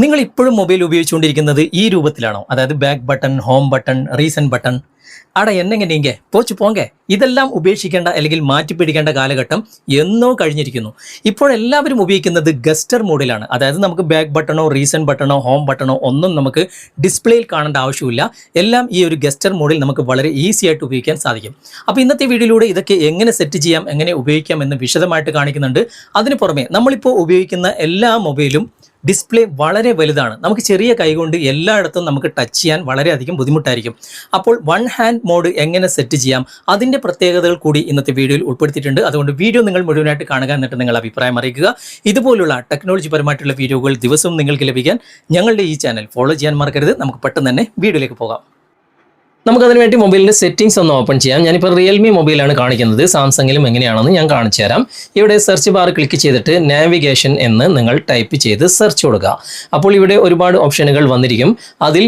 നിങ്ങൾ ഇപ്പോഴും മൊബൈൽ ഉപയോഗിച്ചുകൊണ്ടിരിക്കുന്നത് ഈ രൂപത്തിലാണോ? അതായത് back button home button recent button അട എന്നെങ്ങനെയെങ്കിൽ പോച്ചു പോങ്കെ. ഇതെല്ലാം ഉപേക്ഷിക്കേണ്ട അല്ലെങ്കിൽ മാറ്റിപ്പിടിക്കേണ്ട കാലഘട്ടം എന്നോ കഴിഞ്ഞിരിക്കുന്നു. ഇപ്പോൾ എല്ലാവരും ഉപയോഗിക്കുന്നത് ഗസ്റ്റർ മോഡിലാണ് അതായത് നമുക്ക് ബാക്ക് ബട്ടണോ റീസെന്റ് ബട്ടണോ ഹോം ബട്ടണോ ഒന്നും നമുക്ക് ഡിസ്പ്ലേയിൽ കാണേണ്ട ആവശ്യമില്ല. എല്ലാം ഈ ഒരു ഗസ്റ്റർ മോഡിൽ നമുക്ക് വളരെ ഈസി ആയിട്ട് ഉപയോഗിക്കാൻ സാധിക്കും. അപ്പോൾ ഇന്നത്തെ വീഡിയോയിലൂടെ ഇതൊക്കെ എങ്ങനെ സെറ്റ് ചെയ്യാം എങ്ങനെ ഉപയോഗിക്കാം എന്ന് വിശദമായിട്ട് കാണിക്കുന്നുണ്ട്. അതിന് പുറമെ നമ്മളിപ്പോൾ ഉപയോഗിക്കുന്ന എല്ലാ മൊബൈലും ഡിസ്പ്ലേ വളരെ വലുതാണ്. നമുക്ക് ചെറിയ കൈകൊണ്ട് എല്ലായിടത്തും നമുക്ക് ടച്ച് ചെയ്യാൻ വളരെയധികം ബുദ്ധിമുട്ടായിരിക്കും. അപ്പോൾ വൺ ഹാൻഡ് മോഡ് എങ്ങനെ സെറ്റ് ചെയ്യാം? അതിന്റെ പ്രത്യേകതകൾ കൂടി ഇന്നത്തെ വീഡിയോയിൽ ഉൾപ്പെടുത്തിയിട്ടുണ്ട്. അതുകൊണ്ട് വീഡിയോ നിങ്ങൾ മുഴുവനായിട്ട് കാണുക എന്നിട്ട് നിങ്ങൾ അഭിപ്രായം അറിയിക്കുക. ഇതുപോലുള്ള ടെക്നോളജി പരമായിട്ടുള്ള വീഡിയോകൾ ദിവസവും നിങ്ങൾക്ക് ലഭിക്കാൻ ഞങ്ങളുടെ ഈ ചാനൽ ഫോളോ ചെയ്യാൻ മറക്കരുത്. നമുക്ക് പെട്ടെന്ന് തന്നെ വീഡിയോയിലേക്ക് പോകാം. നമുക്കതിന് വേണ്ടി മൊബൈലിന്റെ സെറ്റിംഗ്സ് ഒന്ന് ഓപ്പൺ ചെയ്യാം. ഞാനിപ്പോൾ റിയൽമി മൊബൈലാണ് കാണിക്കുന്നത്. സാംസങ്ങിലും എങ്ങനെയാണെന്ന് ഞാൻ കാണിച്ചു തരാം. ഇവിടെ സെർച്ച് ബാർ ക്ലിക്ക് ചെയ്തിട്ട് നാവിഗേഷൻ എന്ന് നിങ്ങൾ ടൈപ്പ് ചെയ്ത് സെർച്ച് കൊടുക്കുക. അപ്പോൾ ഇവിടെ ഒരുപാട് ഓപ്ഷനുകൾ വന്നിരിക്കും. അതിൽ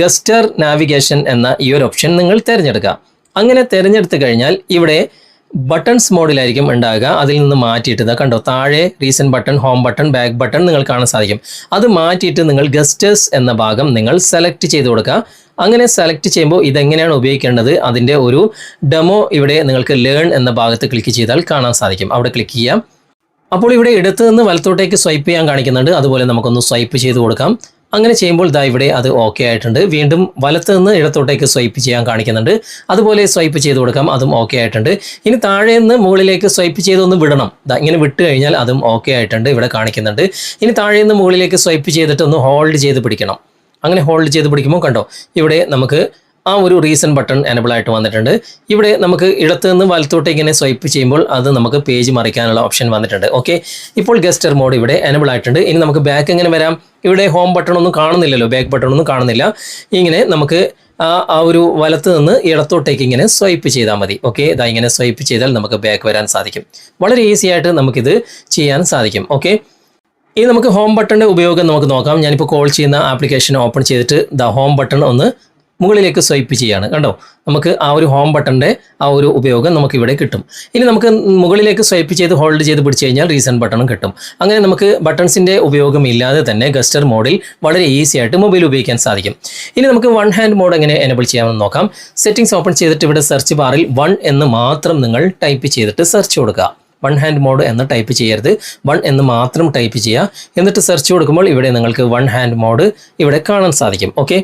ഗസ്റ്റർ നാവിഗേഷൻ എന്ന ഈ ഒരു ഓപ്ഷൻ നിങ്ങൾ തിരഞ്ഞെടുക്കുക. അങ്ങനെ തിരഞ്ഞെടുത്തു കഴിഞ്ഞാൽ ഇവിടെ ബട്ടൺസ് മോഡിലായിരിക്കും ഉണ്ടാകുക അതിൽ നിന്ന് മാറ്റിയിട്ട് കണ്ടോ? താഴെ recent button home button back button നിങ്ങൾ കാണാൻ സാധിക്കും. അത് മാറ്റിയിട്ട് നിങ്ങൾ ഗസ്റ്റേഴ്സ് എന്ന ഭാഗം നിങ്ങൾ സെലക്ട് ചെയ്ത് കൊടുക്കുക. അങ്ങനെ സെലക്ട് ചെയ്യുമ്പോൾ ഇതെങ്ങനെയാണ് ഉപയോഗിക്കേണ്ടത്? അതിന്റെ ഒരു ഡെമോ ഇവിടെ നിങ്ങൾക്ക് ലേൺ എന്ന ഭാഗത്ത് ക്ലിക്ക് ചെയ്താൽ കാണാൻ സാധിക്കും. അവിടെ ക്ലിക്ക് ചെയ്യാം. അപ്പോൾ ഇവിടെ ഇടത്ത് നിന്ന് വലത്തോട്ടേക്ക് സ്വൈപ്പ് ചെയ്യാൻ കാണിക്കുന്നുണ്ട്. അതുപോലെ നമുക്കൊന്ന് സ്വൈപ്പ് ചെയ്ത് കൊടുക്കാം. അങ്ങനെ ചെയ്യുമ്പോൾ ദാ ഇവിടെ അത് ഓക്കെ ആയിട്ടുണ്ട്. വീണ്ടും വലത്ത് നിന്ന് ഇടത്തോട്ടേക്ക് സ്വൈപ്പ് ചെയ്യാൻ കാണിക്കുന്നുണ്ട്. അതുപോലെ സ്വൈപ്പ് ചെയ്ത് കൊടുക്കാം അതും ഓക്കെ ആയിട്ടുണ്ട്. ഇനി താഴെ നിന്ന് മുകളിലേക്ക് സ്വൈപ്പ് ചെയ്തൊന്ന് വിടണം. ദാ ഇങ്ങനെ വിട്ട് കഴിഞ്ഞാൽ അതും ഓക്കെ ആയിട്ടുണ്ട് ഇവിടെ കാണിക്കുന്നുണ്ട്. ഇനി താഴെ നിന്ന് മുകളിലേക്ക് സ്വൈപ്പ് ചെയ്തിട്ട് ഒന്ന് ഹോൾഡ് ചെയ്ത് പിടിക്കണം. അങ്ങനെ ഹോൾഡ് ചെയ്ത് പിടിക്കുമ്പോൾ കണ്ടോ ഇവിടെ നമുക്ക് ആ ഒരു റീസൺ ബട്ടൺ എനബിൾ ആയിട്ട് വന്നിട്ടുണ്ട്. ഇവിടെ നമുക്ക് ഇടത്ത് നിന്ന് വലത്തോട്ട് ഇങ്ങനെ സ്വൈപ്പ് ചെയ്യുമ്പോൾ അത് നമുക്ക് പേജ് മറിക്കാനുള്ള ഓപ്ഷൻ വന്നിട്ടുണ്ട്. ഓക്കെ ഇപ്പോൾ ഗസ്റ്റർ മോഡ് ഇവിടെ എനബിൾ ആയിട്ടുണ്ട്. ഇനി നമുക്ക് ബാക്ക് എങ്ങനെ വരാം? ഇവിടെ ഹോം ബട്ടൺ ഒന്നും കാണുന്നില്ലല്ലോ. ബാക്ക് ബട്ടൺ ഒന്നും കാണുന്നില്ല. ഇങ്ങനെ നമുക്ക് ആ ഒരു വലത്ത് നിന്ന് ഇടത്തോട്ടേക്ക് ഇങ്ങനെ സ്വൈപ്പ് ചെയ്താൽ മതി. ഓക്കെ ഇതാ ഇങ്ങനെ സ്വൈപ്പ് ചെയ്താൽ നമുക്ക് ബാക്ക് വരാൻ സാധിക്കും. വളരെ ഈസി ആയിട്ട് നമുക്കിത് ചെയ്യാൻ സാധിക്കും. ഓക്കെ ഇനി നമുക്ക് ഹോം ബട്ടണിന്റെ ഉപയോഗം നമുക്ക് നോക്കാം. ഞാനിപ്പോൾ കോൾ ചെയ്യുന്ന ആപ്ലിക്കേഷൻ ഓപ്പൺ ചെയ്തിട്ട് ദ ഹോം ബട്ടൺ ഒന്ന് മുകളിലേക്ക് സ്വൈപ്പ് ചെയ്യാണ്. കണ്ടോ? നമുക്ക് ആ ഒരു ഹോം ബട്ടന്റെ ആ ഒരു ഉപയോഗം നമുക്ക് ഇവിടെ കിട്ടും. ഇനി നമുക്ക് മുകളിലേക്ക് സ്വൈപ്പ് ചെയ്ത് ഹോൾഡ് ചെയ്ത് പിടിച്ചു കഴിഞ്ഞാൽ റീസെന്റ് ബട്ടണും കിട്ടും. അങ്ങനെ നമുക്ക് ബട്ടൺസിന്റെ ഉപയോഗം ഇല്ലാതെ തന്നെ ഗസ്റ്റർ മോഡിൽ വളരെ ഈസി ആയിട്ട് മൊബൈൽ ഉപയോഗിക്കാൻ സാധിക്കും. ഇനി നമുക്ക് വൺ ഹാൻഡ് മോഡ് എങ്ങനെ എനബിൾ ചെയ്യാമെന്ന് നോക്കാം. സെറ്റിംഗ്സ് ഓപ്പൺ ചെയ്തിട്ട് ഇവിടെ സെർച്ച് ബാറിൽ വൺ എന്ന് മാത്രം നിങ്ങൾ ടൈപ്പ് ചെയ്തിട്ട് സെർച്ച് കൊടുക്കുക. വൺ ഹാൻഡ് മോഡ് എന്ന് ടൈപ്പ് ചെയ്യരുത്. വൺ എന്ന് മാത്രം ടൈപ്പ് ചെയ്യുക. എന്നിട്ട് സെർച്ച് കൊടുക്കുമ്പോൾ ഇവിടെ നിങ്ങൾക്ക് വൺ ഹാൻഡ് മോഡ് ഇവിടെ കാണാൻ സാധിക്കും. ഓക്കെ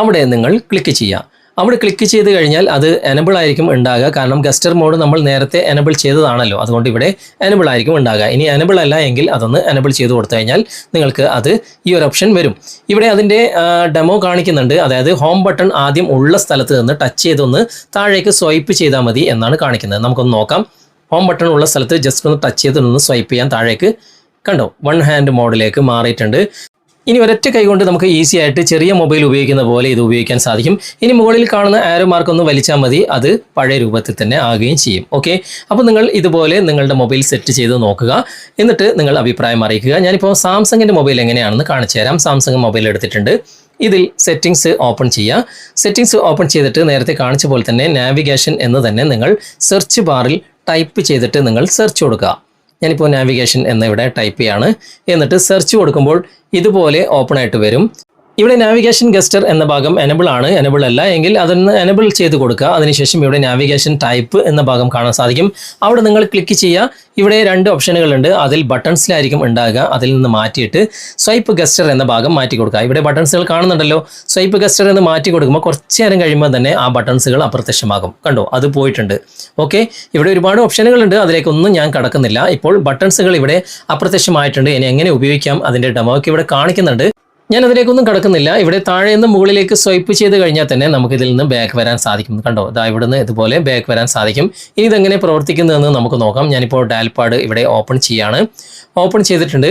അവിടെ നിങ്ങൾ ക്ലിക്ക് ചെയ്യുക. അവിടെ ക്ലിക്ക് ചെയ്ത് കഴിഞ്ഞാൽ അത് എനബിൾ ആയിരിക്കും ഉണ്ടാകുക. കാരണം ഗസ്റ്റർ മോഡ് നമ്മൾ നേരത്തെ എനബിൾ ചെയ്തതാണല്ലോ. അതുകൊണ്ട് ഇവിടെ എനബിൾ ആയിരിക്കും ഉണ്ടാകുക. ഇനി എനബിൾ അല്ല എങ്കിൽ അതൊന്ന് എനബിൾ ചെയ്ത് കൊടുത്തു കഴിഞ്ഞാൽ നിങ്ങൾക്ക് അത് ഈ ഒരു ഓപ്ഷൻ വരും. ഇവിടെ അതിന്റെ ഡെമോ കാണിക്കുന്നുണ്ട്. അതായത് ഹോം ബട്ടൺ ആദ്യം ഉള്ള സ്ഥലത്ത് നിന്ന് ടച്ച് ചെയ്തൊന്ന് താഴേക്ക് സ്വൈപ്പ് ചെയ്താൽ മതി എന്നാണ് കാണിക്കുന്നത്. നമുക്കൊന്ന് നോക്കാം. ഹോം ബട്ടൺ ഉള്ള സ്ഥലത്ത് ജസ്റ്റ് ഒന്ന് ടച്ച് ചെയ്തൊന്ന് സ്വൈപ്പ് ചെയ്യാൻ താഴേക്ക്. കണ്ടോ? വൺ ഹാൻഡ് മോഡിലേക്ക് മാറിയിട്ടുണ്ട്. ഇനി ഒരൊറ്റ കൈകൊണ്ട് നമുക്ക് ഈസി ആയിട്ട് ചെറിയ മൊബൈൽ ഉപയോഗിക്കുന്ന പോലെ ഇത് ഉപയോഗിക്കാൻ സാധിക്കും. ഇനി മുകളിൽ കാണുന്ന ആരോ മാർക്ക് ഒന്ന് വലിച്ചാൽ മതി. അത് പഴയ രൂപത്തിൽ തന്നെ ആകുകയും ചെയ്യും. ഓക്കെ അപ്പോൾ നിങ്ങൾ ഇതുപോലെ നിങ്ങളുടെ മൊബൈൽ സെറ്റ് ചെയ്ത് നോക്കുക. എന്നിട്ട് നിങ്ങൾ അഭിപ്രായം അറിയിക്കുക. ഞാനിപ്പോൾ സാംസങ്ങിന്റെ മൊബൈൽ എങ്ങനെയാണെന്ന് കാണിച്ചു തരാം. സാംസങ് മൊബൈൽ എടുത്തിട്ടുണ്ട്. ഇതിൽ സെറ്റിംഗ്സ് ഓപ്പൺ ചെയ്യുക. സെറ്റിംഗ്സ് ഓപ്പൺ ചെയ്തിട്ട് നേരത്തെ കാണിച്ച പോലെ തന്നെ നാവിഗേഷൻ എന്ന് തന്നെ നിങ്ങൾ സെർച്ച് ബാറിൽ ടൈപ്പ് ചെയ്തിട്ട് നിങ്ങൾ സെർച്ച് കൊടുക്കുക. ഞാനിപ്പോൾ നാവിഗേഷൻ എന്ന് ഇവിടെ ടൈപ്പ് ചെയ്യാണ്. എന്നിട്ട് സെർച്ച് കൊടുക്കുമ്പോൾ ഇതുപോലെ ഓപ്പൺ ആയിട്ട് വരും. ഇവിടെ നാവിഗേഷൻ ഗസ്റ്റർ എന്ന ഭാഗം എനബിൾ ആണ്. എനബിൾ അല്ല. എങ്കിൽ അതൊന്ന് എനബിൾ ചെയ്ത് കൊടുക്കുക. അതിനുശേഷം ഇവിടെ നാവിഗേഷൻ ടൈപ്പ് എന്ന ഭാഗം കാണാൻ സാധിക്കും. അവിടെ നിങ്ങൾ ക്ലിക്ക് ചെയ്യുക. ഇവിടെ രണ്ട് ഓപ്ഷനുകളുണ്ട് അതിൽ ബട്ടൺസിലായിരിക്കും ഉണ്ടാകുക. അതിൽ നിന്ന് മാറ്റിയിട്ട് സ്വൈപ്പ് ഗസ്റ്റർ എന്ന ഭാഗം മാറ്റി കൊടുക്കുക. ഇവിടെ ബട്ടൺസുകൾ കാണുന്നുണ്ടല്ലോ. സ്വൈപ്പ് ഗസ്റ്റർ എന്ന് മാറ്റി കൊടുക്കുമ്പോൾ കുറച്ച് നേരം കഴിയുമ്പോൾ തന്നെ ആ ബട്ടൺസുകൾ അപ്രത്യക്ഷമാകും. കണ്ടോ? അത് പോയിട്ടുണ്ട്. ഓക്കെ ഇവിടെ ഒരുപാട് ഓപ്ഷനുകളുണ്ട് അതിലേക്കൊന്നും ഞാൻ കടക്കുന്നില്ല. ഇപ്പോൾ ബട്ടൺസുകൾ ഇവിടെ അപ്രത്യക്ഷമായിട്ടുണ്ട്. ഇനി എങ്ങനെ ഉപയോഗിക്കാം? അതിന്റെ ഡെമോക്ക് ഇവിടെ കാണിക്കുന്നുണ്ട്. ഞാൻ അതിലേക്കൊന്നും കടക്കുന്നില്ല. ഇവിടെ താഴെ നിന്ന് മുകളിലേക്ക് സ്വൈപ്പ് ചെയ്ത് കഴിഞ്ഞാൽ തന്നെ നമുക്ക് ഇതിൽ നിന്ന് ബാക്ക് വരാൻ സാധിക്കും. കണ്ടോ? ഇതാ ഇവിടുന്ന് ഇതുപോലെ ബാക്ക് വരാൻ സാധിക്കും. ഇനി ഇതെങ്ങനെ പ്രവർത്തിക്കുന്നതെന്ന് നമുക്ക് നോക്കാം. ഞാനിപ്പോൾ ഡാൽപാഡ് ഇവിടെ ഓപ്പൺ ചെയ്യാണ്. ഓപ്പൺ ചെയ്തിട്ടുണ്ട്.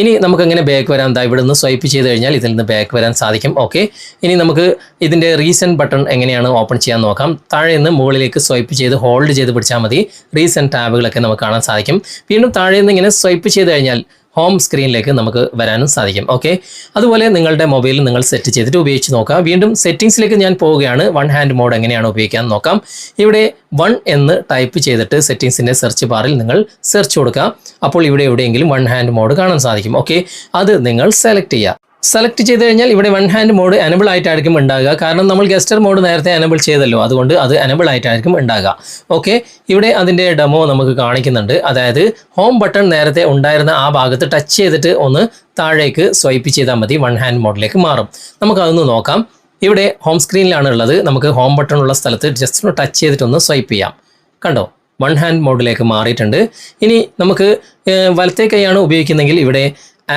ഇനി നമുക്ക് എങ്ങനെ ബാക്ക് വരാൻ ദാ നിന്ന് സ്വൈപ്പ് ചെയ്ത് കഴിഞ്ഞാൽ ഇതിൽ നിന്ന് ബാക്ക് വരാൻ സാധിക്കും. ഓക്കെ ഇനി നമുക്ക് ഇതിന്റെ റീസെന്റ് ബട്ടൺ എങ്ങനെയാണ് ഓപ്പൺ ചെയ്യാൻ നോക്കാം. താഴെ നിന്ന് മുകളിലേക്ക് സ്വൈപ്പ് ചെയ്ത് ഹോൾഡ് ചെയ്ത് പിടിച്ചാൽ മതി. റീസെന്റ് ടാബുകളൊക്കെ നമുക്ക് കാണാൻ സാധിക്കും. വീണ്ടും താഴെ നിന്ന് ഇങ്ങനെ സ്വൈപ്പ് ചെയ്ത് കഴിഞ്ഞാൽ ഹോം സ്ക്രീനിലേക്ക് നമുക്ക് വരാനും സാധിക്കും. ഓക്കെ അതുപോലെ നിങ്ങളുടെ മൊബൈലിൽ നിങ്ങൾ സെറ്റ് ചെയ്തിട്ട് ഉപയോഗിച്ച് നോക്കാം. വീണ്ടും സെറ്റിംഗ്സിലേക്ക് ഞാൻ പോവുകയാണ്. വൺ ഹാൻഡ് മോഡ് എങ്ങനെയാണ് ഉപയോഗിക്കാൻ നോക്കാം. ഇവിടെ വൺ എന്ന് ടൈപ്പ് ചെയ്തിട്ട് സെറ്റിംഗ്സിന്റെ സെർച്ച് ബാറിൽ നിങ്ങൾ സെർച്ച് കൊടുക്കുക അപ്പോൾ ഇവിടെ എവിടെയെങ്കിലും വൺ ഹാൻഡ് മോഡ് കാണാൻ സാധിക്കും. ഓക്കെ അത് നിങ്ങൾ സെലക്ട് ചെയ്യുക സെലക്ട് ചെയ്ത് കഴിഞ്ഞാൽ ഇവിടെ വൺ ഹാൻഡ് മോഡ് അനബിൾ ആയിട്ടായിരിക്കും ഉണ്ടാകുക. കാരണം നമ്മൾ ഗസ്റ്റർ മോഡ് നേരത്തെ അനബിൾ ചെയ്തല്ലോ. അതുകൊണ്ട് അത് അനബിൾ ആയിട്ടായിരിക്കും ഉണ്ടാകുക. ഓക്കെ ഇവിടെ അതിന്റെ ഡെമോ നമുക്ക് കാണിക്കുന്നുണ്ട്. അതായത് ഹോം ബട്ടൺ നേരത്തെ ഉണ്ടായിരുന്ന ആ ഭാഗത്ത് ടച്ച് ചെയ്തിട്ട് ഒന്ന് താഴേക്ക് സ്വൈപ്പ് ചെയ്താൽ മതി. വൺ ഹാൻഡ് മോഡിലേക്ക് മാറും. നമുക്കതൊന്ന് നോക്കാം. ഇവിടെ ഹോം സ്ക്രീനിലാണ് ഉള്ളത്. നമുക്ക് ഹോം ബട്ടൺ ഉള്ള സ്ഥലത്ത് ജസ്റ്റ് ഒന്ന് ടച്ച് ചെയ്തിട്ട് ഒന്ന് സ്വൈപ്പ് ചെയ്യാം. കണ്ടോ? വൺ ഹാൻഡ് മോഡിലേക്ക് മാറിയിട്ടുണ്ട്. ഇനി നമുക്ക് വലത്തെ കൈയാണ് ഉപയോഗിക്കുന്നതെങ്കിൽ ഇവിടെ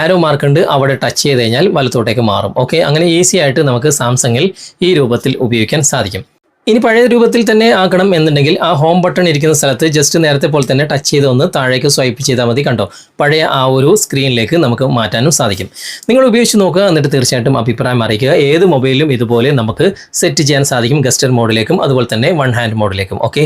ആരോ മാർക്ക് ഉണ്ട് അവിടെ ടച്ച് ചെയ്ത് കഴിഞ്ഞാൽ വലത്തോട്ടേക്ക് മാറും. ഓക്കെ അങ്ങനെ ഈസി ആയിട്ട് നമുക്ക് സാംസങ്ങിൽ ഈ രൂപത്തിൽ ഉപയോഗിക്കാൻ സാധിക്കും. ഇനി പഴയ രൂപത്തിൽ തന്നെ ആക്കണം എന്നുണ്ടെങ്കിൽ ആ ഹോം ബട്ടൺ ഇരിക്കുന്ന സ്ഥലത്ത് ജസ്റ്റ് നേരത്തെ പോലെ തന്നെ ടച്ച് ചെയ്ത് ഒന്ന് താഴേക്ക് സ്വൈപ്പ് ചെയ്താൽ മതി കണ്ടോ? പഴയ ആ ഒരു സ്ക്രീനിലേക്ക് നമുക്ക് മാറ്റാനും സാധിക്കും. നിങ്ങൾ ഉപയോഗിച്ച് നോക്കുക എന്നിട്ട് തീർച്ചയായിട്ടും അഭിപ്രായം അറിയിക്കുക. ഏത് മൊബൈലിലും ഇതുപോലെ നമുക്ക് സെറ്റ് ചെയ്യാൻ സാധിക്കും ഗസ്റ്റർ മോഡിലേക്കും അതുപോലെ തന്നെ വൺ ഹാൻഡ് മോഡിലേക്കും ഓക്കെ